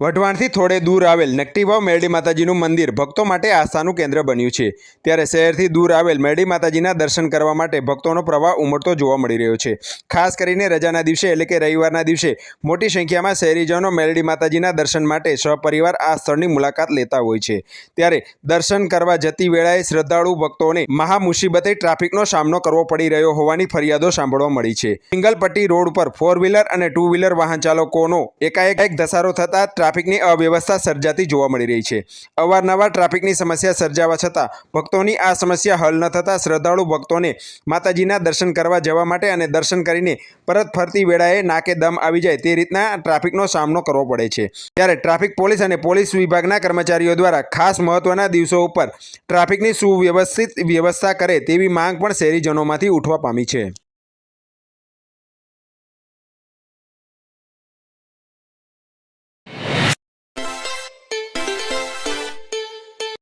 વઢવાણથી થોડે દૂર આવેલ નકટીવાવ મેરડી માતાજીનું મંદિર ભક્તો માટે આસ્થાનું કેન્દ્ર બન્યું છે. ત્યારે શહેરથી દૂર આવેલ મેરડી માતાજીના દર્શન કરવા માટે ભક્તોનો પ્રવાહ ઉમટતો જોવા મળી રહ્યો છે. ખાસ કરીને રજાના દિવસે એટલે કે રવિવારના દિવસે મોટી સંખ્યામાં શહેરીજનો મેરડી માતાજીના દર્શન માટે સહપરિવાર આ સ્થળની મુલાકાત લેતા હોય છે. ત્યારે દર્શન કરવા જતી વેળાએ શ્રદ્ધાળુ ભક્તોને મહા મુસીબતે ટ્રાફિકનો સામનો કરવો પડી રહ્યો હોવાની ફરિયાદો સાંભળવા મળી છે. સિંગલપટ્ટી રોડ પર ફોર વ્હીલર અને ટુ વ્હીલર વાહન ચાલકોનો એકાએક ધસારો થતાં ટ્રાફિકની અવ્યવસ્થા સર્જાતી જોવા મળી રહી છે. અવારનવાર ટ્રાફિકની સમસ્યા સર્જાવા છતાં ભક્તોની આ સમસ્યા હલ ન થતાં શ્રદ્ધાળુ ભક્તોને માતાજીના દર્શન કરવા જવા માટે અને દર્શન કરીને પરત ફરતી વેળાએ નાકે દમ આવી જાય તે રીતના ટ્રાફિકનો સામનો કરવો પડે છે. ત્યારે ટ્રાફિક પોલીસ અને પોલીસ વિભાગના કર્મચારીઓ દ્વારા ખાસ મહત્વના દિવસો ઉપર ટ્રાફિકની સુવ્યવસ્થિત વ્યવસ્થા કરે તેવી માંગ પણ શહેરીજનોમાંથી ઉઠવા પામી છે.